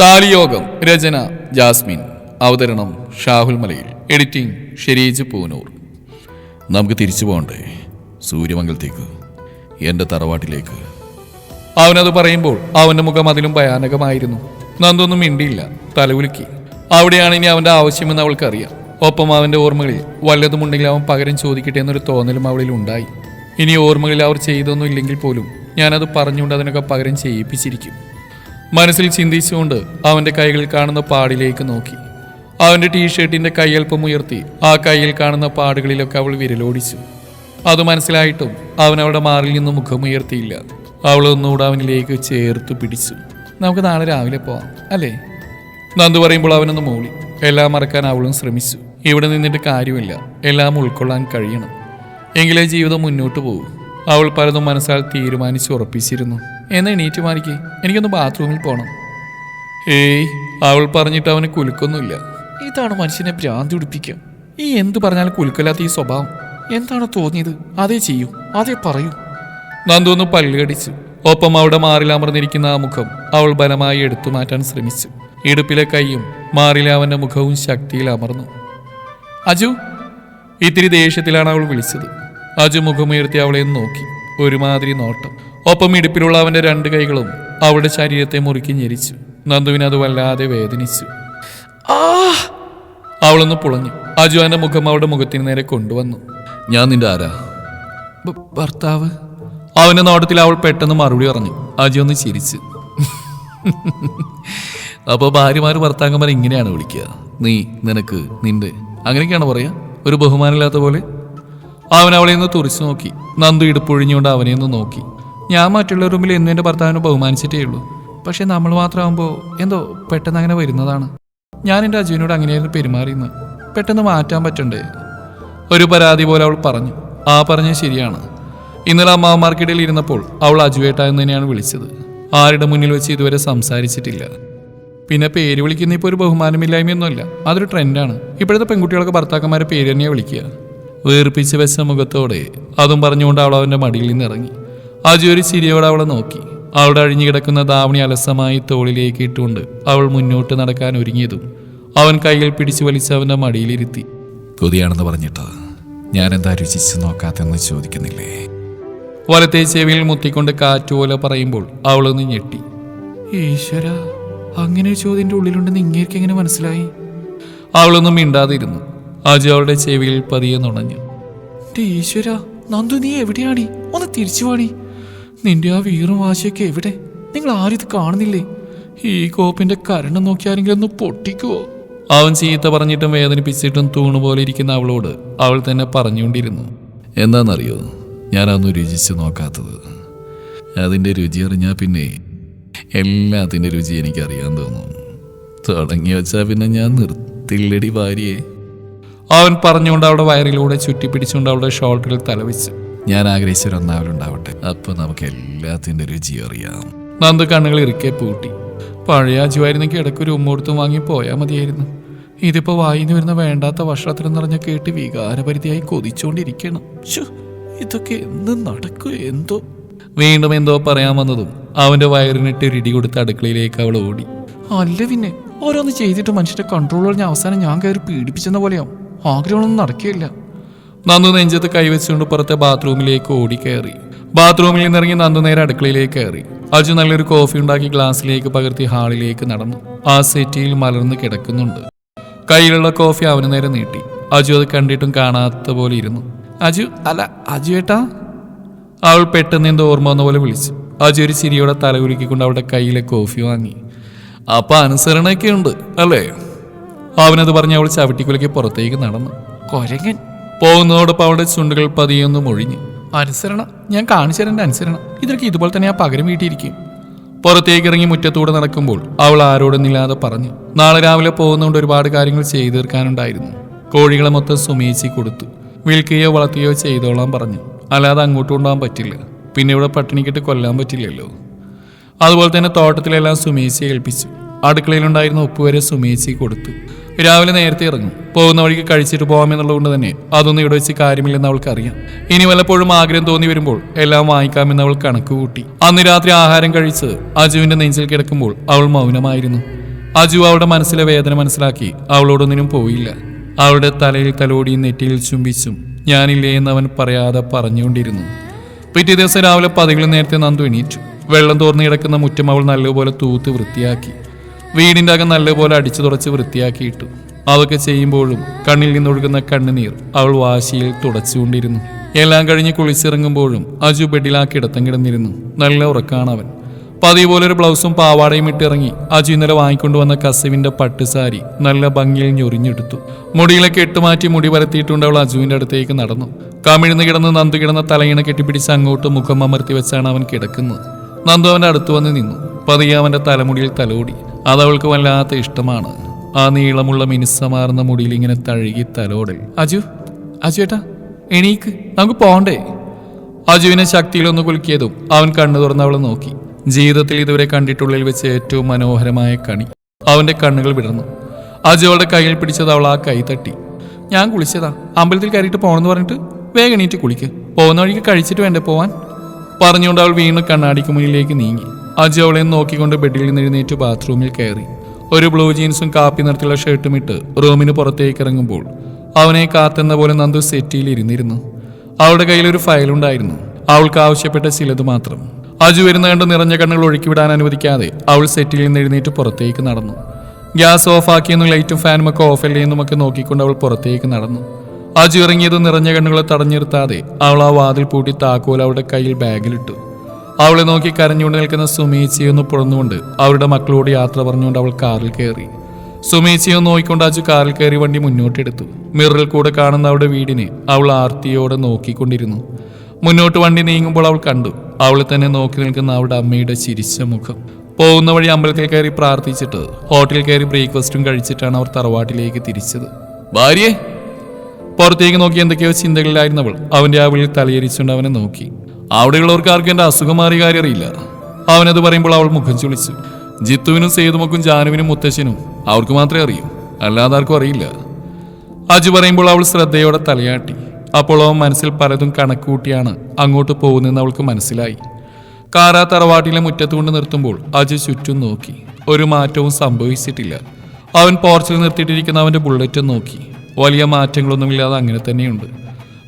താലിയോഗം രചന Jasmine. അവതരണം Shahul Malayil. Editing Shereej Poonoor. നമുക്ക് തിരിച്ചു പോകണ്ടേ? സൂര്യമംഗലത്തേക്ക്. എന്റെ തറവാട്ടിലേക്ക്. അവനത് പറയുമ്പോൾ അവന്റെ മുഖം അതിലും ഭയാനകമായിരുന്നു. നന്ദൊന്നും മിണ്ടിയില്ല. തലകുലുക്കി അവിടെയാണ് ഇനി അവന്റെ ആവശ്യമെന്ന് അവൾക്കറിയാം ഒപ്പം അവന്റെ ഓർമ്മകളിൽ വല്ലതുമുണ്ടെങ്കിൽ അവൻ പകരം ചോദിക്കട്ടെ എന്നൊരു തോന്നലും അവളിൽ ഉണ്ടായി. ഇനി ഓർമ്മകളിൽ അവർ ചെയ്തൊന്നും ഇല്ലെങ്കിൽ പോലും ഞാനത് പറഞ്ഞുകൊണ്ട് അതിനൊക്കെ പകരം ചെയ്യിപ്പിച്ചിരിക്കും. മനസ്സിൽ ചിന്തിച്ചുകൊണ്ട് അവന്റെ കൈകളിൽ കാണുന്ന പാടിലേക്ക് നോക്കി. അവന്റെ ടീഷർട്ടിന്റെ കൈയൽപ്പം ഉയർത്തി ആ കയ്യിൽ കാണുന്ന പാടുകളിലൊക്കെ അവൾ വിരലോടിച്ചു. അത് മനസ്സിലായിട്ടും അവൻ അവളുടെ മാറിൽ നിന്ന് മുഖമുയർത്തിയില്ല അവൾ ഒന്നുകൂടെ അവനിലേക്ക് ചേർത്ത് പിടിച്ചു. നമുക്ക് നാളെ രാവിലെ പോവാം അല്ലേ? നന്ദു പറയുമ്പോൾ അവനൊന്ന് മൂളി. എല്ലാം മറക്കാൻ അവളും ശ്രമിച്ചു. ഇവിടെ നിന്നിട്ട് കാര്യമില്ല. എല്ലാം ഉൾക്കൊള്ളാൻ കഴിയണം. എങ്കിലേ ജീവിതം മുന്നോട്ട് പോകും. അവൾ പലതും മനസ്സാൽ തീരുമാനിച്ച് ഉറപ്പിച്ചിരുന്നു. എന്ന് എണീറ്റ് മാറിക്ക്. എനിക്കൊന്ന് ബാത്റൂമിൽ പോകണം ഏയ് അവൾ പറഞ്ഞിട്ട് അവന് കുലുക്കൊന്നുമില്ല. ഇതാണ് മനുഷ്യനെ ഭ്രാന്തി പിടിപ്പിക്കുക. ഈ എന്ത് പറഞ്ഞാലും കുലുക്കല്ലാത്ത ഈ സ്വഭാവം. എന്താണ് തോന്നിയത്? അതേ ചെയ്യൂ അതേ പറയൂ. നന്ദു ഒന്ന് പല്ലുകടിച്ചു ഒപ്പം അവിടെ മാറിലമർന്നിരിക്കുന്ന ആ മുഖം അവൾ ബലമായി എടുത്തു മാറ്റാൻ ശ്രമിച്ചു. ഇടുപ്പിലെ കൈയും മാറിലെ അവന്റെ മുഖവും ശക്തിയിൽ അമർന്നു. അജു ഇത്തിരി ദേഷ്യത്തിലാണ് അവൾ വിളിച്ചത്. അജു മുഖമുയർത്തി അവളെ നോക്കി. ഒരുമാതിരി നോട്ടം. ഒപ്പം ഇടുപ്പിലുള്ള അവന്റെ രണ്ട് കൈകളും അവളുടെ ശരീരത്തെ മുറുക്കി ഞെരിച്ചു. നന്ദുവിന് അത് വല്ലാതെ വേദനിച്ചു. ആ! അവളൊന്ന് പുളഞ്ഞു. അജു അവന്റെ മുഖം അവളുടെ മുഖത്തിന് നേരെ കൊണ്ടുവന്നു. ഞാൻ നിന്റെ ആരാ? ഭർത്താവ്. അവന്റെ നോട്ടത്തിൽ അവൾ പെട്ടെന്ന് മറുപടി പറഞ്ഞു. അജു ഒന്ന് ചിരിച്ചു. അപ്പോൾ ഭാര്യമാർ ഭർത്താക്കന്മാർ ഇങ്ങനെയാണ് വിളിക്കുക. നീ നിനക്ക് നിന്റെ അങ്ങനെയൊക്കെയാണ് പറയാ? ഒരു ബഹുമാനമില്ലാത്ത പോലെ? അവൻ അവളെ ഒന്ന് തുറിച്ചു നോക്കി. നന്ദു ഇടുപ്പൊഴിഞ്ഞുകൊണ്ട് അവനെ ഒന്ന് നോക്കി. ഞാൻ മറ്റുള്ള റൂമിൽ എന്നും എന്റെ ഭർത്താവിനെ ബഹുമാനിച്ചിട്ടേ ഉള്ളൂ. പക്ഷെ നമ്മൾ മാത്രമാകുമ്പോൾ എന്തോ പെട്ടെന്ന് അങ്ങനെ വരുന്നതാണ്. ഞാൻ എന്റെ അജുവിനോട് അങ്ങനെയായിരുന്നു പെരുമാറിയെന്ന് പെട്ടെന്ന് മാറ്റാൻ പറ്റണ്ടേ? ഒരു പരാതി പോലെ അവൾ പറഞ്ഞു. ആ പറഞ്ഞത് ശരിയാണ്. ഇന്നലെ അമ്മാവന്മാർക്കിടയിൽ ഇരുന്നപ്പോൾ അവൾ അജുവേട്ട എന്ന് തന്നെയാണ് വിളിച്ചത്. ആരുടെ മുന്നിൽ വെച്ച് ഇതുവരെ സംസാരിച്ചിട്ടില്ല. പിന്നെ പേര് വിളിക്കുന്ന ഇപ്പോൾ ഒരു ബഹുമാനമില്ലായ്മയൊന്നുമല്ല അതൊരു ട്രെൻഡാണ്. ഇപ്പോഴത്തെ പെൺകുട്ടികളൊക്കെ ഭർത്താക്കന്മാരെ പേര് തന്നെയാണ് വിളിക്കുക. വേർപ്പിച്ച് വെച്ച മുഖത്തോടെ അതും പറഞ്ഞുകൊണ്ട് അവൾ അവന്റെ മടിയിൽ നിന്ന് ഇറങ്ങി. അജു ഒരു ചിരിയോടെ അവളെ നോക്കി. അവളുടെ അഴിഞ്ഞു കിടക്കുന്ന ധാവണി അലസമായി തോളിലേക്ക് ഇട്ടുകൊണ്ട് അവൾ മുന്നോട്ട് നടക്കാൻ ഒരുങ്ങിയതും അവൻ കൈകൾ പിടിച്ചു വലിച്ച് അവന്റെ മടിയിലിരുത്തി. കൊതിയാണെന്ന് പറഞ്ഞിട്ട് ഞാൻ എന്താ രുചിച്ച് നോക്കാത്തെന്ന് ചോദിക്കുന്നില്ലേ? വലത്തെ ചെവിയിൽ മുത്തിക്കൊണ്ട് കാറ്റുപോലെ പറയുമ്പോൾ അവളൊന്ന് ഞെട്ടി. ഈശ്വര അങ്ങനെ ഒരു ചോദ്യന്റെ ഉള്ളിലുണ്ടെന്ന് ഇങ്ങേക്ക് എങ്ങനെ മനസ്സിലായി? അവളൊന്നും മിണ്ടാതിരുന്നു. അജു അവളുടെ ചെവിയിൽ പതിയെ നുണഞ്ഞു. "എന്റെ ഈശ്വര നന്ദു നീ എവിടെയാണി ഒന്ന് തിരിച്ചു വാടി. നിന്റെ ആ വീറും വാശിയൊക്കെ എവിടെ? നിങ്ങൾ ആരും ഇത് കാണുന്നില്ലേ? ഈ കോപ്പിന്റെ കരണം നോക്കിയാരെങ്കിലും ഒന്ന് പൊട്ടിക്കുവോ അവൻ ചീത്ത പറഞ്ഞിട്ടും വേദനിപ്പിച്ചിട്ടും തൂണുപോലെ ഇരിക്കുന്ന അവളോട് അവൾ തന്നെ പറഞ്ഞുകൊണ്ടിരുന്നു. എന്താണെന്നറിയോ? ഞാനന്ന് രുചിച്ച് നോക്കാത്തത്. അതിന്റെ രുചി അറിഞ്ഞാൽ പിന്നെ എല്ലാത്തിന്റെ രുചി എനിക്കറിയാൻ തോന്നും. തുടങ്ങി വെച്ചാൽ പിന്നെ ഞാൻ നിർത്തില്ലടി ഭാര്യയെ. അവൻ പറഞ്ഞുകൊണ്ട് അവളുടെ വയറിലൂടെ ചുറ്റിപ്പിടിച്ചുകൊണ്ട് അവളുടെ ഷോൾഡറിൽ തലവെച്ച്. ഞാൻ ആഗ്രഹിച്ചൊരൊന്നാവലുണ്ടാവട്ടെ അപ്പൊ നമുക്ക് എല്ലാത്തിന്റെ രുചി അറിയാം. നന്ദു കണ്ണുകൾ ഇറുക്കെ പൂട്ടി. പഴയ അജുവായിരുന്നെങ്കിൽ ഇടയ്ക്ക് ഒരു ഉമ്മോടുത്തും വാങ്ങി പോയാൽ മതിയായിരുന്നു. ഇതിപ്പോ വായിന്ന് വരുന്ന വേണ്ടാത്ത വഷളത്തിൽ നിറഞ്ഞ കേട്ട് വികാരപരിധിയായി കൊതിച്ചുകൊണ്ടിരിക്കണം ഇതൊക്കെ എന്ന് നടക്കും എന്തോ. വീണ്ടും എന്തോ പറയാൻ വന്നതും അവന്റെ വയറിനിട്ട് ഒരു ഇടി കൊടുത്ത് അടുക്കളയിലേക്ക് അവൾ ഓടി. അല്ല പിന്നെ ഓരോന്ന് ചെയ്തിട്ട് മനുഷ്യന്റെ കൺട്രോൾ കഴിഞ്ഞ അവസാനം ഞാൻ കയറി പീഡിപ്പിച്ചെന്ന പോലെയാവും. ആഗ്രഹമൊന്നും നടക്കുകയില്ല. നന്ദു നെഞ്ചത്ത് കൈവച്ചുകൊണ്ട് പുറത്തെ ബാത്റൂമിലേക്ക് ഓടിക്കയറി. ബാത്റൂമിൽ നിന്നിറങ്ങി നന്ദു നേരെ അടുക്കളയിലേക്ക് കയറി. അജു നല്ലൊരു കോഫി ഉണ്ടാക്കി ഗ്ലാസ്സിലേക്ക് പകർത്തി ഹാളിലേക്ക് നടന്നു. ആ സെറ്റിയിൽ മലർന്ന് കിടക്കുന്നുണ്ട്. കയ്യിലുള്ള കോഫി അവന് നേരെ നീട്ടി. അജു അത് കണ്ടിട്ടും കാണാത്ത പോലെ ഇരുന്നു. അജു അല്ല അജു ഏട്ടാ? അവൾ പെട്ടെന്ന് എന്തോ ഓർമ്മ വന്ന പോലെ വിളിച്ചു. അജു ഒരു ചിരിയോടെ തല ഉരുക്കിക്കൊണ്ട് അവളുടെ കയ്യിലെ കോഫി വാങ്ങി. അപ്പൊ അനുസരണയൊക്കെ ഉണ്ട് അല്ലേ? അവനത് പറഞ്ഞ് അവൾ ചവിട്ടിക്കുലയ്ക്ക് പുറത്തേക്ക് നടന്നു. കൊരങ്ങൻ പോകുന്നതോടൊപ്പം അവളുടെ ചുണ്ടുകൾ പതിയൊന്നും ഒഴിഞ്ഞു അനുസരണം ഞാൻ കാണിച്ചു തരേണ്ട അനുസരണ. ഇതൊക്കെ ഇതുപോലെ തന്നെ ആ പകരം വീട്ടിയിരിക്കും. പുറത്തേക്ക് ഇറങ്ങി മുറ്റത്തൂടെ നടക്കുമ്പോൾ അവൾ ആരോടൊന്നില്ലാതെ പറഞ്ഞു നാളെ രാവിലെ പോകുന്നതുകൊണ്ട് ഒരുപാട് കാര്യങ്ങൾ ചെയ്തു തീർക്കാനുണ്ടായിരുന്നു. കോഴികളെ മൊത്തം സുമേച്ചി കൊടുത്തു. വിൽക്കുകയോ വളർത്തുകയോ ചെയ്തോളാൻ പറഞ്ഞു. അല്ലാതെ അങ്ങോട്ട് കൊണ്ടുപോകാൻ പറ്റില്ല. പിന്നെ ഇവിടെ പട്ടിണിക്കിട്ട് കൊല്ലാൻ പറ്റില്ലല്ലോ. അതുപോലെ തന്നെ തോട്ടത്തിലെല്ലാം സുമേച്ചിയെ ഏൽപ്പിച്ചു. അടുക്കളയിലുണ്ടായിരുന്ന ഉപ്പ് വരെ സുമേച്ചി കൊടുത്തു. രാവിലെ നേരത്തെ ഇറങ്ങും. പോകുന്ന വഴിക്ക് കഴിച്ചിട്ട് പോകാമെന്നുള്ളതുകൊണ്ട് തന്നെ അതൊന്നും ഇവിടെ വെച്ച് കാര്യമില്ലെന്ന് അവൾക്ക് അറിയാം ഇനി വല്ലപ്പോഴും ആഗ്രഹം തോന്നി വരുമ്പോൾ എല്ലാം വാങ്ങിക്കാമെന്ന് അവൾ കണക്ക് കൂട്ടി. അന്ന് രാത്രി ആഹാരം കഴിച്ച് അജുവിന്റെ നെഞ്ചിൽ കിടക്കുമ്പോൾ അവൾ മൗനമായിരുന്നു. അജു അവളുടെ മനസ്സിലെ വേദന മനസ്സിലാക്കി അവളോടൊന്നിനും പോയില്ല. അവളുടെ തലയിൽ തലോടിയും നെറ്റിയിൽ ചുംബിച്ചും ഞാനില്ലേ എന്ന് അവൻ പറയാതെ പറഞ്ഞുകൊണ്ടിരുന്നു. പിറ്റേ ദിവസം രാവിലെ പതികളും നേരത്തെ നന്ദു എണീറ്റു. വെള്ളം തോർന്നു കിടക്കുന്ന മുറ്റം അവൾ നല്ലപോലെ തൂത്ത് വൃത്തിയാക്കി. വീടിന്റെ അകം നല്ലപോലെ അടിച്ചു തുടച്ച് വൃത്തിയാക്കിയിട്ടു. അതൊക്കെ ചെയ്യുമ്പോഴും കണ്ണിൽ നിന്നൊഴുകുന്ന കണ്ണുനീർ അവൾ വാശിയിൽ തുടച്ചുകൊണ്ടിരുന്നു. എല്ലാം കഴിഞ്ഞ് കുളിച്ചിറങ്ങുമ്പോഴും അജു ബെഡിലാക്കി ഇടത്തം കിടന്നിരുന്നു. നല്ല ഉറക്കാണ് അവൻ. പതിവ് പോലെ ഒരു ബ്ലൗസും പാവാടയും ഇട്ടിറങ്ങി അജു ഇന്നലെ വാങ്ങിക്കൊണ്ടുവന്ന കസുവിന്റെ പട്ടുസാരി നല്ല ഭംഗിയിൽ ഞൊറിഞ്ഞെടുത്തു. മുടിയിലെ കെട്ടുമാറ്റി മുടി വരത്തിയിട്ടുണ്ട് അവൾ അജുവിന്റെ അടുത്തേക്ക് നടന്നു. കമിഴ്ന്ന് കിടന്ന് നന്ദു കിടന്ന തലയിണ കെട്ടിപ്പിടിച്ച് അങ്ങോട്ട് മുഖം അമർത്തി വെച്ചാണ് അവൻ കിടക്കുന്നത്. നന്ദു അവന്റെ അടുത്ത് വന്ന് നിന്നു. പതിയെ അവന്റെ തലമുടിയിൽ തലോടി. അതവൾക്ക് വല്ലാത്ത ഇഷ്ടമാണ്. ആ നീളമുള്ള മിനുസമാർന്ന മുടിയിൽ ഇങ്ങനെ തഴുകി തലോടൽ. അജു അജു ഏട്ടാ എണീക്ക് നമുക്ക് പോണ്ടേ? അജുവിനെ ശക്തിയിലൊന്ന് കുലുക്കിയതും അവൻ കണ്ണു തുറന്ന് അവളെ നോക്കി. ജീവിതത്തിൽ ഇതുവരെ കണ്ടിട്ടുള്ളിൽ വെച്ച് ഏറ്റവും മനോഹരമായ കണി. അവന്റെ കണ്ണുകൾ വിടർന്നു. അജു അവളുടെ കയ്യിൽ പിടിച്ചത് അവൾ ആ കൈ തട്ടി. ഞാൻ കുളിച്ചതാ. അമ്പലത്തിൽ കയറിയിട്ട് പോകണമെന്ന് പറഞ്ഞിട്ട് വേഗം എണീറ്റ് കുളിക്ക്. പോകുന്ന വഴിക്ക് കഴിച്ചിട്ട് വേണ്ടേ പോവാൻ? പറഞ്ഞുകൊണ്ട് അവൾ വീണ്ടും കണ്ണാടിക്ക് മുന്നിലേക്ക് നീങ്ങി. അജു അവളെ നോക്കിക്കൊണ്ട് ബെഡിൽ നിന്ന് എഴുന്നേറ്റ് ബാത്റൂമിൽ കയറി. ഒരു ബ്ലൂ ജീൻസും കാപ്പി നിറത്തിലുള്ള ഷർട്ടും ഇട്ട് റൂമിന് പുറത്തേക്ക് ഇറങ്ങുമ്പോൾ അവനെ കാത്തെന്ന പോലെ നന്ദു സെറ്റിയിൽ ഇരുന്നിരുന്നു. അവളുടെ കയ്യിൽ ഒരു ഫയലുണ്ടായിരുന്നു അവൾക്ക് ആവശ്യപ്പെട്ട ചിലത് മാത്രം. അജു വരുന്ന കണ്ട് നിറഞ്ഞ കണ്ണുകൾ ഒഴുക്കിവിടാൻ അനുവദിക്കാതെ അവൾ സെറ്റിൽ നിന്ന് എഴുന്നേറ്റ് പുറത്തേക്ക് നടന്നു. ഗ്യാസ് ഓഫാക്കിയെന്നും ലൈറ്റും ഫാനും ഒക്കെ ഓഫല്ലേ എന്നും ഒക്കെ നോക്കിക്കൊണ്ട് അവൾ പുറത്തേക്ക് നടന്നു. അജു ഇറങ്ങിയത് നിറഞ്ഞ കണ്ണുകളെ തടഞ്ഞിരുത്താതെ അവൾ ആ വാതിൽ പൂട്ടി താക്കോൽ അവളുടെ കയ്യിൽ ബാഗിലിട്ടു. അവളെ നോക്കി കരഞ്ഞുകൊണ്ട് നിൽക്കുന്ന സുമേച്ചിയൊന്ന് പുറന്നുകൊണ്ട് അവരുടെ മക്കളോട് യാത്ര പറഞ്ഞുകൊണ്ട് അവൾ കാറിൽ കയറി. സുമേച്ചിയെ നോക്കിക്കൊണ്ട് അജു കാറിൽ കയറി വണ്ടി മുന്നോട്ടെടുത്തു മിററിൽ കൂടെ കാണുന്ന അവളുടെ വീടിനെ അവൾ ആർത്തിയോടെ നോക്കിക്കൊണ്ടിരുന്നു. മുന്നോട്ട് വണ്ടി നീങ്ങുമ്പോൾ അവൾ കണ്ടു. അവളെ തന്നെ നോക്കി നിൽക്കുന്ന അവളുടെ അമ്മയുടെ ചിരിച്ച മുഖം. പോകുന്ന വഴി അമ്പലത്തിൽ കയറി പ്രാർത്ഥിച്ചിട്ട് ഹോട്ടലിൽ കയറി ബ്രേക്ക്ഫാസ്റ്റും കഴിച്ചിട്ടാണ് അവർ തറവാട്ടിലേക്ക് തിരിച്ചത്. ഭാര്യ! പുറത്തേക്ക് നോക്കി എന്തൊക്കെയോ ചിന്തകളിലായിരുന്നവൾ. അവന്റെ ആ വിളി തലയരിച്ചുകൊണ്ട് അവനെ നോക്കി. അവിടെയുള്ളവർക്ക് ആർക്കും എന്റെ അസുഖം മാറിയ കാര്യം അറിയില്ല അവനത് പറയുമ്പോൾ അവൾ മുഖം ചുളിച്ചു. ജിത്തുവിനും സേതുമക്കും ജാനുവിനും മുത്തശ്ശനും അവർക്ക് മാത്രമേ അറിയൂ. അല്ലാതെ ആർക്കും അറിയില്ല. അജു പറയുമ്പോൾ അവൾ ശ്രദ്ധയോടെ തലയാട്ടി. അപ്പോൾ അവൻ മനസ്സിൽ പലതും കണക്കുകൂട്ടിയാണ് അങ്ങോട്ട് പോകുന്നതെന്ന് അവൾക്ക് മനസ്സിലായി. കാറാ തറവാട്ടിലെ മുറ്റത്തുകൊണ്ട് നിർത്തുമ്പോൾ അജു ചുറ്റും നോക്കി. ഒരു മാറ്റവും സംഭവിച്ചിട്ടില്ല. അവൻ പോർച്ചിൽ നിർത്തിയിട്ടിരിക്കുന്ന അവന്റെ ബുള്ളറ്റ് നോക്കി. വലിയ മാറ്റങ്ങളൊന്നുമില്ലാതെ അങ്ങനെ തന്നെയുണ്ട്.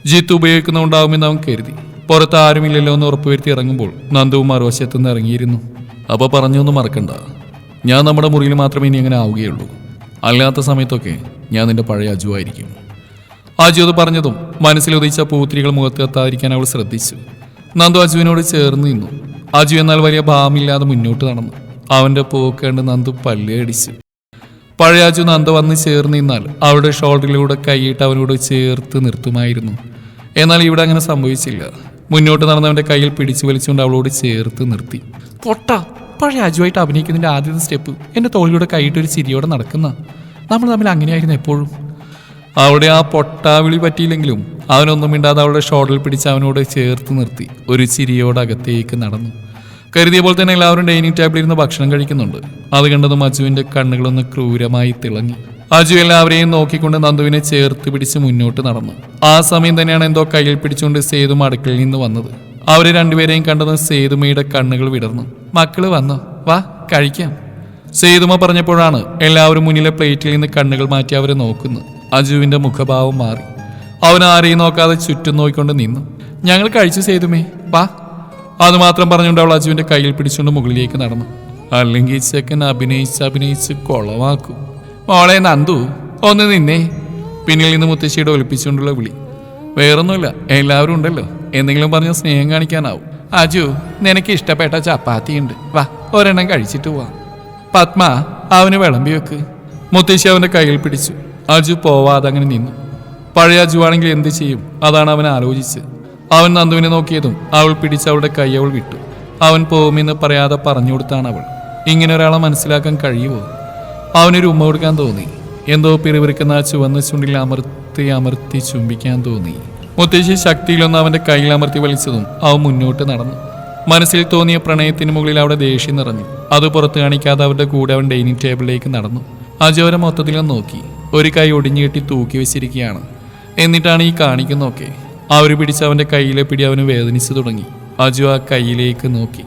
ജിത്ത് ഉപയോഗിക്കുന്നുണ്ടാവുമെന്ന് അവൻ കരുതി. പുറത്ത് ആരുമില്ലല്ലോ എന്ന് ഉറപ്പുവരുത്തി ഇറങ്ങുമ്പോൾ നന്ദുവും മറുവശത്തു നിന്ന് ഇറങ്ങിയിരുന്നു. അപ്പൊ പറഞ്ഞൊന്നും മറക്കണ്ട. ഞാൻ നമ്മുടെ മുറിയിൽ മാത്രമേ ഇനി അങ്ങനെ ആവുകയുള്ളൂ. അല്ലാത്ത സമയത്തൊക്കെ ഞാൻ നിന്റെ പഴയ അജു ആയിരിക്കും. അജു അത് പറഞ്ഞതും മനസ്സിലുദിച്ച പൂത്തിരികൾ മുഖത്ത് എത്താതിരിക്കാൻ അവൾ ശ്രദ്ധിച്ചു. നന്ദു അജുവിനോട് ചേർന്ന് നിന്നു. അജു എന്നാൽ വലിയ ഭാവമില്ലാതെ മുന്നോട്ട് നടന്നു. അവന്റെ പോക്ക് കണ്ട് നന്ദു പല്ലേടിച്ചു പഴയ അജു നന്ദ വന്ന് ചേർന്ന് നിന്നാൽ അവളുടെ ഷോൾഡറിലൂടെ കൈയിട്ട് അവനോട് ചേർത്ത് നിർത്തുമായിരുന്നു. എന്നാൽ ഇവിടെ അങ്ങനെ സംഭവിച്ചില്ല. മുന്നോട്ട് നടന്നവന്റെ കയ്യിൽ പിടിച്ചു വലിച്ചുകൊണ്ട് അവളോട് ചേർത്ത് നിർത്തി. പൊട്ട പഴയ അജുവായിട്ട് അഭിനയിക്കുന്നതിന്റെ ആദ്യത്തെ സ്റ്റെപ്പ് എന്റെ തോളിലൂടെ കൈയിട്ട് ഒരു ചിരിയോടെ നടക്കുന്ന. നമ്മൾ തമ്മിൽ അങ്ങനെയായിരുന്നു എപ്പോഴും. അവിടെ ആ പൊട്ടാവിളി പറ്റിയില്ലെങ്കിലും അവനൊന്നും മിണ്ടാതെ അവളുടെ ഷോട്ടിൽ പിടിച്ച് അവനോട് ചേർത്ത് നിർത്തി. ഒരു ചിരിയോടെ അകത്തേക്ക് നടന്നു. കരുതിയ പോലെ തന്നെ എല്ലാവരും ഡൈനിങ് ടേബിളിൽ ഇരുന്ന് ഭക്ഷണം കഴിക്കുന്നുണ്ട്. അത് കണ്ടതും അജുവിന്റെ കണ്ണുകളൊന്ന് ക്രൂരമായി തിളങ്ങി. അജു എല്ലാവരെയും നോക്കിക്കൊണ്ട് നന്ദുവിനെ ചേർത്ത് പിടിച്ച് മുന്നോട്ട് നടന്നു. ആ സമയം തന്നെയാണ് എന്തോ കയ്യിൽ പിടിച്ചുകൊണ്ട് സേതും അടുക്കളയിൽ നിന്ന് വന്നത്. അവരെ രണ്ടുപേരെയും കണ്ടതും സേതുമയുടെ കണ്ണുകൾ വിടർന്നു. മക്കൾ വന്നോ? വാ കഴിക്കാം. സേതുമ പറഞ്ഞപ്പോഴാണ് എല്ലാവരും മുന്നിലെ പ്ലേറ്റിൽ നിന്ന് കണ്ണുകൾ മാറ്റി അവരെ നോക്കുന്നു അജുവിന്റെ മുഖഭാവം മാറി. അവൻ ആരെയും നോക്കാതെ ചുറ്റും നോക്കിക്കൊണ്ട് നിന്നു. ഞങ്ങൾ കഴിച്ചു സേതുമേ വാ. അത് മാത്രം പറഞ്ഞുകൊണ്ട് അവൾ അജുവിന്റെ കയ്യിൽ പിടിച്ചുകൊണ്ട് മുകളിലേക്ക് നടന്നു. അല്ലെങ്കിൽ ചെക്കൻ അഭിനയിച്ച് അഭിനയിച്ച് കൊളവാക്കും. മോളെ നന്ദു ഒന്ന് നിന്നെ. പിന്നിൽ നിന്ന് മുത്തശ്ശിയുടെ ഒലിപ്പിച്ചുകൊണ്ടുള്ള വിളി. വേറൊന്നുമില്ല എല്ലാവരും ഉണ്ടല്ലോ. എന്തെങ്കിലും പറഞ്ഞ സ്നേഹം കാണിക്കാനാവും. അജു നിനക്ക് ഇഷ്ടപ്പെട്ട ചപ്പാത്തി ഉണ്ട്. വാ ഒരെണ്ണം കഴിച്ചിട്ട് പോവാം. പത്മ അവന് വിളമ്പി വെക്ക്. മുത്തശ്ശി അവന്റെ കയ്യിൽ പിടിച്ചു. അജു പോവാതെ അങ്ങനെ നിന്നു. പഴയ അജു ആണെങ്കിൽ എന്ത് ചെയ്യും? അതാണ് അവൻ ആലോചിച്ച് അവൻ നന്ദുവിനെ നോക്കിയതും അവൾ പിടിച്ച് അവളുടെ കൈ അവൾ വിട്ടു. അവൻ പോകുമെന്ന് പറയാതെ പറഞ്ഞു കൊടുത്താണ് അവൾ. ഇങ്ങനെ ഒരാളെ മനസ്സിലാക്കാൻ കഴിയുമോ അവനൊരു ഉമ്മ കൊടുക്കാൻ തോന്നി. എന്തോ പിറിവിറുക്കുന്ന ആ ചുവന്ന ചുണ്ടിൽ അമർത്തി അമർത്തി ചുംബിക്കാൻ തോന്നി. മുത്തശ്ശി ശക്തിയിലൊന്ന് അവന്റെ കയ്യിൽ അമർത്തി വലിച്ചതും അവൻ മുന്നോട്ട് നടന്നു. മനസ്സിൽ തോന്നിയ പ്രണയത്തിന് മുകളിൽ അവിടെ ദേഷ്യം നിറഞ്ഞു. അത് പുറത്ത് കാണിക്കാതെ അവരുടെ കൂടെ അവൻ ഡൈനിങ് ടേബിളിലേക്ക് നടന്നു. അജോര മൊത്തത്തിലൊന്ന് നോക്കി. ഒരു കൈ ഒടിഞ്ഞു കെട്ടി തൂക്കി വെച്ചിരിക്കുകയാണ്. എന്നിട്ടാണ് ഈ കാണിക്കുന്നൊക്കെ അവർ പിടിച്ച് അവന്റെ കയ്യിലെ പിടി അവന് വേദനിച്ചു തുടങ്ങി. അജു ആ കയ്യിലേക്ക് നോക്കി.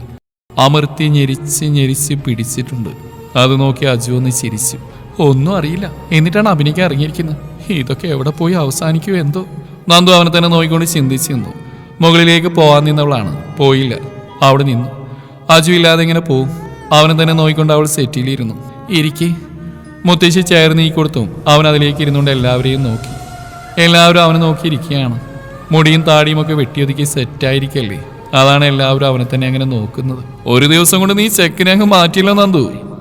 അമർത്തി ഞെരിച്ച് ഞെരിച്ച് പിടിച്ചിട്ടുണ്ട്. അത് നോക്കി അജു ഒന്ന് ചിരിച്ചു. ഒന്നും അറിയില്ല. എന്നിട്ടാണ് അഭിനയിക്കാൻ ഇറങ്ങിയിരിക്കുന്നത്. ഇതൊക്കെ എവിടെ പോയി അവസാനിക്കുമോ എന്തോ? നന്ദു അവനെ തന്നെ നോക്കിക്കൊണ്ട് ചിന്തിച്ചു നിന്നു. മുകളിലേക്ക് പോകാൻ നിന്നവളാണ്. പോയില്ല. അവിടെ നിന്നു. അജു ഇല്ലാതെ ഇങ്ങനെ പോവും. അവനെ തന്നെ നോക്കിക്കൊണ്ട് അവൾ സെറ്റിലിരുന്നു. ഇരിക്കെ. മുത്തശ്ശി ചെയർ നീക്കി കൊടുത്തും. അവൻ അതിലേക്ക് ഇരുന്നുകൊണ്ട് എല്ലാവരെയും നോക്കി. എല്ലാവരും അവനെ നോക്കിയിരിക്കുകയാണ്. മുടിയും താടിയും ഒക്കെ വെട്ടിയൊതുക്കി സെറ്റായിരിക്കല്ലേ? അതാണ് എല്ലാവരും അവനെ തന്നെ അങ്ങനെ നോക്കുന്നത്. ഒരു ദിവസം കൊണ്ട് നീ ചെക്കിനെ അങ്ങ് മാറ്റിയില്ല നന്ദു.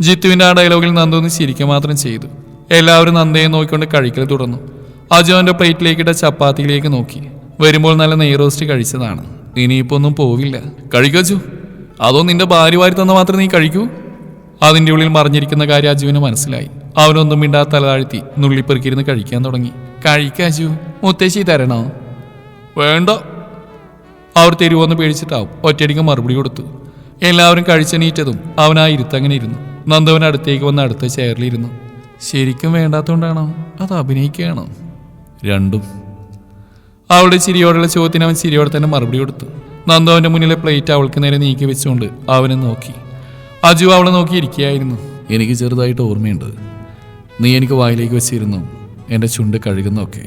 ജിത്തുവിന്റെ ആ ഡയലോഗിൽ നന്ദു ഒന്ന് ചിരിക്കുക മാത്രം ചെയ്തു. എല്ലാവരും നന്ദയെ നോക്കിക്കൊണ്ട് കഴിക്കൽ തുടർന്നു. അജു അവന്റെ പ്ലേറ്റിലേക്കിട്ട ചപ്പാത്തിയിലേക്ക് നോക്കി. വരുമ്പോൾ നല്ല നെയ് റോസ്റ്റ് കഴിച്ചതാണ്. ഇനിയിപ്പോ ഒന്നും പോവില്ല. കഴിക്കച്ചു അതോ നിന്റെ ഭാര്യ വാരി തന്ന മാത്രം നീ കഴിക്കൂ അതിന്റെ ഉള്ളിൽ മറിഞ്ഞിരിക്കുന്ന കാര്യം അജുവിന് മനസ്സിലായി. അവനൊന്നും മിണ്ടാ തല താഴ്ത്തി നുള്ളിപ്പെറുക്കിയിരുന്ന് കഴിക്കാൻ തുടങ്ങി. കഴിക്കാജു മുത്തശ്ശി തരണോ? വേണ്ട. അവർ തരുമോന്ന് പേടിച്ചിട്ടാവും. ഒറ്റയടിക്ക് മറുപടി കൊടുത്തു. എല്ലാവരും കഴിച്ചെണീറ്റതും അവൻ ആ ഇരുത്തങ്ങനെ ഇരുന്നു. നന്ദവൻ അടുത്തേക്ക് വന്ന് അടുത്ത ചെയറിലിരുന്നു ശരിക്കും വേണ്ടാത്തോണ്ടാണോ? അത് അഭിനയിക്കുകയാണോ? രണ്ടും. അവളുടെ ചിരിയോടുള്ള ചോദ്യത്തിന് അവൻ ചിരിയോടെ തന്നെ മറുപടി കൊടുത്തു. നന്ദവന്റെ മുന്നിലെ പ്ലേറ്റ് അവൾക്ക് നേരെ നീക്കി വെച്ചുകൊണ്ട് അവനെ നോക്കി. അജു അവളെ നോക്കി ഇരിക്കുകയായിരുന്നു. എനിക്ക് ചെറുതായിട്ട് ഓർമ്മയുണ്ട്. നീ എനിക്ക് വായിലേക്ക് വെച്ചിരുന്നു. എന്റെ ചുണ്ട് കഴുകുന്നൊക്കെ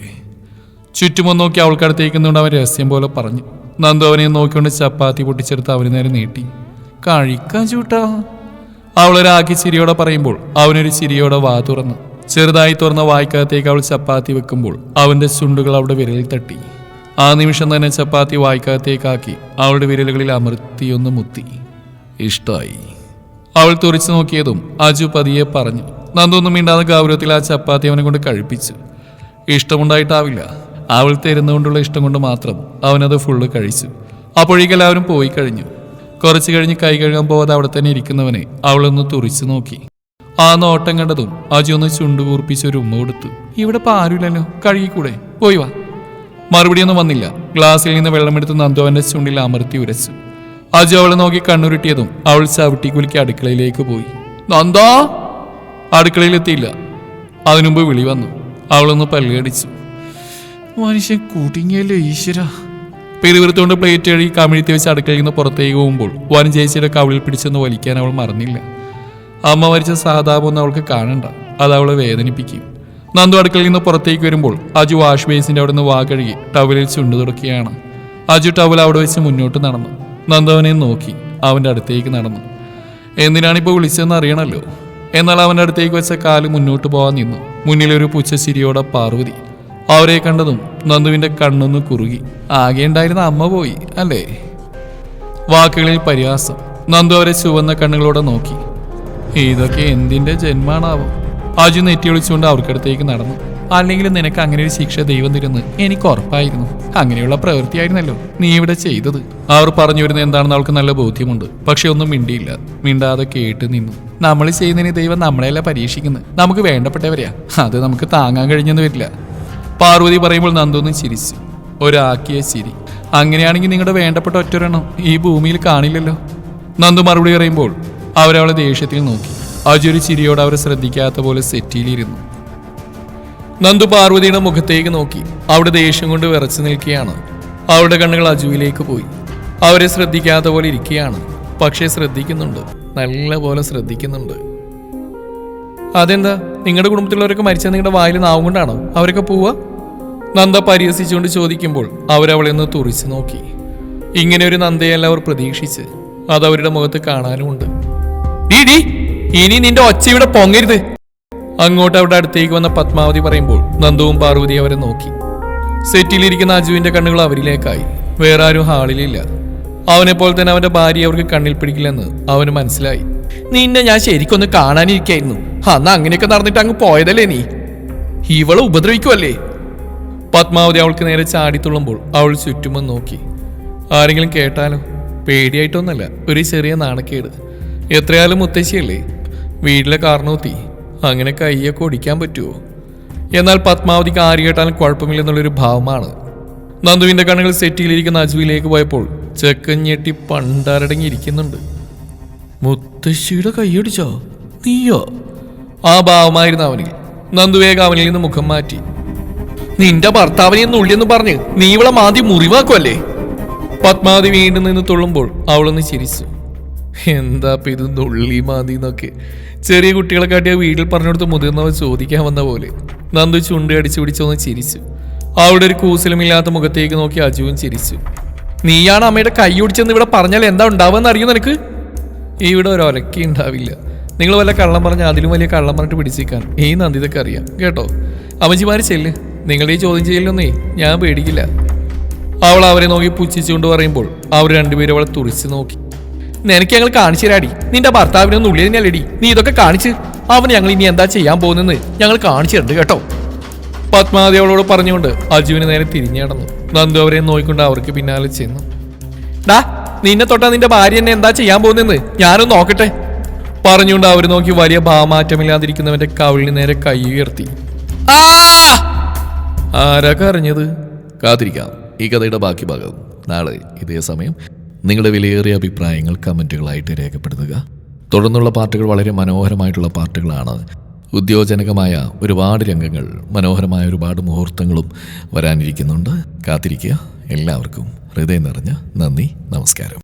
ചുറ്റുമൊന്ന് നോക്കി അവൾക്കടുത്തേക്ക് നിന്നുകൊണ്ട് അവൻ രഹസ്യം പോലെ പറഞ്ഞു. നന്ദവനെ നോക്കിക്കൊണ്ട് ചപ്പാത്തി പൊട്ടിച്ചെടുത്ത് അവന് നേരെ നീട്ടി. കഴിക്കാൻ ചൂട്ടാ. അവളൊരാക്കി ചിരിയോടെ പറയുമ്പോൾ അവനൊരു ചിരിയോടെ വാ തുറന്നു. ചെറുതായി തുറന്ന വായ്ക്കകത്തേക്ക് അവൾ ചപ്പാത്തി വെക്കുമ്പോൾ അവന്റെ ചുണ്ടുകൾ അവളുടെ വിരലിൽ തട്ടി. ആ നിമിഷം തന്നെ ചപ്പാത്തി വായ്ക്കകത്തേക്കാക്കി അവളുടെ വിരലുകളിൽ അമർത്തിയൊന്ന് മുത്തി. ഇഷ്ടായി. അവൾ തുറച്ചു നോക്കിയതും അജു പതിയെ പറഞ്ഞു. നന്ദൊന്നും മിണ്ടാതെ ഗൗരവത്തിൽ ആ ചപ്പാത്തി അവനെ കൊണ്ട് കഴിപ്പിച്ചു. ഇഷ്ടമുണ്ടായിട്ടാവില്ല. അവൾ തരുന്നുകൊണ്ടുള്ള ഇഷ്ടം കൊണ്ട് മാത്രം അവനത് ഫുള്ള് കഴിച്ചു. അപ്പോഴേക്കെല്ലാവരും പോയി കഴിഞ്ഞു. കുറച്ചു കഴിഞ്ഞ് കൈ കഴുകാൻ പോവാതെ അവിടെ തന്നെ ഇരിക്കുന്നവനെ അവളൊന്ന് തുറിച്ചു നോക്കി. ആ നോട്ടം കണ്ടതും അജു ഒന്ന് ചുണ്ടുകൂർപ്പിച്ച് ഒരു ഉമ്മ കൊടുത്തു. ഇവിടെ ഇപ്പൊ ആരുമില്ലല്ലോ കഴുകിക്കൂടെ? പോയി വാ. മറുപടിയൊന്നും വന്നില്ല. ഗ്ലാസ്സിൽ നിന്ന് വെള്ളമെടുത്ത് നന്ദു അവന്റെ ചുണ്ടിൽ അമർത്തി ഉരച്ചു. അജു അവളെ നോക്കി കണ്ണുരുട്ടിയതും അവൾ ചവിട്ടി കുലുക്കി അടുക്കളയിലേക്ക് പോയി. നന്ദാ? അടുക്കളയിലെത്തിയില്ല. അതിനുമുമ്പ് വിളി വന്നു. അവളൊന്ന് പല്ലുകടിച്ചു മനുഷ്യൻ കുടുങ്ങിയല്ലോ ഈശ്വര. പെരുവിരുത്തോണ്ട് പ്ലേറ്റ് കഴുകി കമിഴ്ത്തി വെച്ച് അടുക്കളയിൽ നിന്ന് പുറത്തേക്ക് പോകുമ്പോൾ വൻ ചേച്ചിയുടെ കവിളിൽ പിടിച്ചൊന്ന് വലിക്കാൻ അവൾ മറന്നില്ല. അമ്മ മരിച്ച സഹതാപമൊന്നും അവൾക്ക് കാണണ്ട. അത് അവളെ വേദനിപ്പിക്കും. നന്ദു അടുക്കളയിൽ നിന്ന് പുറത്തേക്ക് വരുമ്പോൾ അജു വാഷ് ബേസിന്റെ അവിടെ നിന്ന് വാകഴുകി ടവലിൽ ചുണ്ടു തുടക്കുകയാണ്. അജു ടവൽ അവിടെ വെച്ച് മുന്നോട്ട് നടന്നു. നന്ദു അവനെ നോക്കി. അവന്റെ അടുത്തേക്ക് നടന്നു. എന്തിനാണിപ്പോൾ വിളിച്ചതെന്ന് അറിയണമല്ലോ എന്നാൽ അവന്റെ അടുത്തേക്ക് വെച്ച കാൽ മുന്നോട്ട് പോകാൻ നിന്നു. മുന്നിലൊരു പുച്ഛശിരിയോടെ പാർവതി. അവരെ കണ്ടതും നന്ദുവിന്റെ കണ്ണൊന്ന് കുറുകി. ആകെ ഉണ്ടായിരുന്ന അമ്മ പോയി അല്ലേ? വാക്കുകളിൽ പരിഹാസം. നന്ദു അവരെ ചുവന്ന കണ്ണുകളോടെ നോക്കി. ഇതൊക്കെ എന്തിന്റെ ജന്മാണാവും? അജു നെറ്റി ഒളിച്ചുകൊണ്ട് അവർക്കടുത്തേക്ക് നടന്നു. അല്ലെങ്കിൽ നിനക്ക് അങ്ങനെ ഒരു ശിക്ഷ ദൈവം തരുന്ന് എനിക്ക് ഉറപ്പായിരുന്നു. അങ്ങനെയുള്ള പ്രവൃത്തിയായിരുന്നല്ലോ നീ ഇവിടെ ചെയ്തത്. അവർ പറഞ്ഞു വരുന്നത് എന്താണെന്ന് അവൾക്ക് നല്ല ബോധ്യമുണ്ട്. പക്ഷെ ഒന്നും മിണ്ടിയില്ല. മിണ്ടാതെ കേട്ട് നിന്നു. നമ്മൾ ചെയ്യുന്നതിന് ദൈവം നമ്മളെയല്ല പരീക്ഷിക്കുന്നത്. നമുക്ക് വേണ്ടപ്പെട്ടവരെയാ. അത് നമുക്ക് താങ്ങാൻ കഴിഞ്ഞെന്ന് വരില്ല. പാർവതി പറയുമ്പോൾ നന്ദൊന്ന് ചിരിച്ചു. ഒരാക്കിയ ചിരി. അങ്ങനെയാണെങ്കിൽ നിങ്ങളുടെ വേണ്ടപ്പെട്ട ഒറ്റൊരെണ്ണം ഈ ഭൂമിയിൽ കാണില്ലല്ലോ. നന്ദു മറുപടി പറയുമ്പോൾ അവരവളെ ദേഷ്യത്തിൽ നോക്കി. അജൊരു ചിരിയോട് അവരെ ശ്രദ്ധിക്കാത്ത പോലെ സെറ്റിയിലിരുന്നു. നന്ദു പാർവതിയുടെ മുഖത്തേക്ക് നോക്കി. അവിടെ ദേഷ്യം കൊണ്ട് വിറച്ചു നിൽക്കുകയാണ്. അവരുടെ കണ്ണുകൾ അജുവിലേക്ക് പോയി. അവരെ ശ്രദ്ധിക്കാത്ത പോലെ ഇരിക്കുകയാണ്. പക്ഷേ ശ്രദ്ധിക്കുന്നുണ്ട്. നല്ല പോലെ ശ്രദ്ധിക്കുന്നുണ്ട്. അതെന്താ? നിങ്ങളുടെ കുടുംബത്തിലുള്ളവരൊക്കെ മരിച്ച നിങ്ങളുടെ വായിൽ നാവും കൊണ്ടാണോ അവരൊക്കെ പോവുക? നന്ദ പരിഹസിച്ചുകൊണ്ട് ചോദിക്കുമ്പോൾ അവരവളെ ഒന്ന് തുറിച്ചു നോക്കി. ഇങ്ങനെ ഒരു നന്ദയല്ല അവർ പ്രതീക്ഷിച്ച്. അത് അവരുടെ മുഖത്ത് കാണാനുമുണ്ട്. ഡീ, ഇനി നിന്റെ ഒച്ച ഇവിടെ പൊങ്ങരുത്. അങ്ങോട്ട് അവിടെ അടുത്തേക്ക് വന്ന പത്മാവതി പറയുമ്പോൾ നന്ദുവും പാർവതി അവരെ നോക്കി. സെറ്റിലിരിക്കുന്ന അജുവിന്റെ കണ്ണുകൾ അവരിലേക്കായി. വേറെ ആരും ഹാളിലില്ല. അവനെ പോലെ തന്നെ അവന്റെ ഭാര്യ അവർക്ക് കണ്ണിൽ പിടിക്കില്ലെന്ന് അവന് മനസ്സിലായി. നിന്നെ ഞാൻ ശരിക്കൊന്ന് കാണാനിരിക്കായിരുന്നു. അന്ന് അങ്ങനെയൊക്കെ നടന്നിട്ട് അങ്ങ് പോയതല്ലേ നീ? ഇവളെ ഉപദ്രവിക്കുമല്ലേ പത്മാവതി അവൾക്ക് നേരെ ചാടിത്തുള്ളുമ്പോൾ അവൾ ചുറ്റുമെന്ന് നോക്കി. ആരെങ്കിലും കേട്ടാലോ? പേടിയായിട്ടൊന്നല്ല ഒരു ചെറിയ നാണക്കേട്. എത്രയാലും മുത്തശ്ശിയല്ലേ? വീട്ടിലെ കാർണോത്തി അങ്ങനെ കയ്യൊക്കെ ഒടിക്കാൻ പറ്റുമോ എന്നാൽ പത്മാവതിക്ക് ആര് കേട്ടാലും കുഴപ്പമില്ലെന്നുള്ളൊരു ഭാവമാണ്. നന്ദുവിന്റെ കണ്ണുകൾ സെറ്റിയിലിരിക്കുന്ന അജുവിലേക്ക് പോയപ്പോൾ ചെക്കൻ ഞെട്ടി പണ്ടാരടങ്ങിയിരിക്കുന്നുണ്ട്. മുത്തശ്ശിയുടെ കൈയടിച്ചോ നീയോ? ആ ഭാവമായിരുന്നു അവനിൽ. നന്ദുവേഗ അവനിൽ നിന്ന് മുഖം മാറ്റി. നിന്റെ ഭർത്താവിനെ നുള്ളിയെന്ന് പറഞ്ഞ്. നീ ഇവളെ മാതി മുറിവാക്കുമല്ലേ പത്മാവതി വീണ്ടും നിന്ന് തുള്ളുമ്പോൾ അവളൊന്ന് ചിരിച്ചു. എന്താ ഇത് നുള്ളി മാതി എന്നൊക്കെ. ചെറിയ കുട്ടികളെ കാട്ടിയ വീട്ടിൽ പറഞ്ഞെടുത്ത് മുതിർന്നവർ ചോദിക്കാൻ വന്ന പോലെ. നന്ദു ചുണ്ട് അടിച്ചു പിടിച്ചൊന്ന് ചിരിച്ചു. അവിടെ ഒരു കൂസലുമില്ലാത്ത മുഖത്തേക്ക് നോക്കി അജുവും ചിരിച്ചു. നീയാണ് അമ്മയുടെ കൈ ഒടിച്ചെന്ന് ഇവിടെ പറഞ്ഞാൽ എന്താ ഉണ്ടാവുമെന്ന് അറിയൂ നിനക്ക്? ഇവിടെ ഒരു ഉണ്ടാവില്ല. നിങ്ങൾ വല്ല കള്ളം പറഞ്ഞാൽ അതിലും വലിയ കള്ളം പറഞ്ഞിട്ട് പിടിച്ചേക്കാൻ. ഈ നന്ദിതൊക്കെ അറിയാം. കേട്ടോ? അമ്മജിമാര് ചെല്ല്. നിങ്ങളുടെ ഈ ചോദ്യം ചെയ്യലൊന്നേ? ഞാൻ പേടിക്കില്ല. അവൾ അവരെ നോക്കി പുച്ഛിച്ചുകൊണ്ട് പറയുമ്പോൾ അവർ രണ്ടുപേരും അവളെ തുറിച്ച് നോക്കി. നിനക്ക് ഞങ്ങൾ കാണിച്ചു തരാടി. നിന്റെ ഭർത്താവിനൊന്നും ഉള്ളിൽ തന്നെയല്ലടി. നീ ഇതൊക്കെ കാണിച്ച്. അവൻ ഞങ്ങൾ ഇനി എന്താ ചെയ്യാൻ പോകുന്നെന്ന് ഞങ്ങൾ കാണിച്ചു തരണ്ട് കേട്ടോ. പത്മാവതി അവളോട് പറഞ്ഞുകൊണ്ട് അജുവിന് നേരെ തിരിഞ്ഞു നടന്നു. നന്ദു അവരെ നോക്കിക്കൊണ്ട് അവർക്ക് പിന്നാലെ ചെന്നു. ഡാ നിന്നെ തൊട്ടാ നിന്റെ ഭാര്യ എന്നെ എന്താ ചെയ്യാൻ പോകുന്നെന്ന് ഞാനൊന്ന് നോക്കട്ടെ. പറഞ്ഞുകൊണ്ട് അവർ നോക്കി വലിയ ഭാവമാറ്റമില്ലാതിരിക്കുന്നവന്റെ കവിളിന് നേരെ കൈ ഉയർത്തി. ആ ആരാ കരഞ്ഞത്? കാത്തിരിക്കാം. ഈ കഥയുടെ ബാക്കി ഭാഗം. നാളെ ഇതേ സമയം. നിങ്ങളുടെ വിലയേറിയ അഭിപ്രായങ്ങൾ കമന്റുകളായിട്ട് രേഖപ്പെടുത്തുക. തുടർന്നുള്ള പാട്ടുകൾ വളരെ മനോഹരമായിട്ടുള്ള പാട്ടുകളാണ്. ഉദ്യോജനകമായ ഒരുപാട് രംഗങ്ങൾ മനോഹരമായ ഒരുപാട് മുഹൂർത്തങ്ങളും വരാനിരിക്കുന്നുണ്ട്. കാത്തിരിക്കുക. എല്ലാവർക്കും ഹൃദയം നിറഞ്ഞ നന്ദി നമസ്കാരം.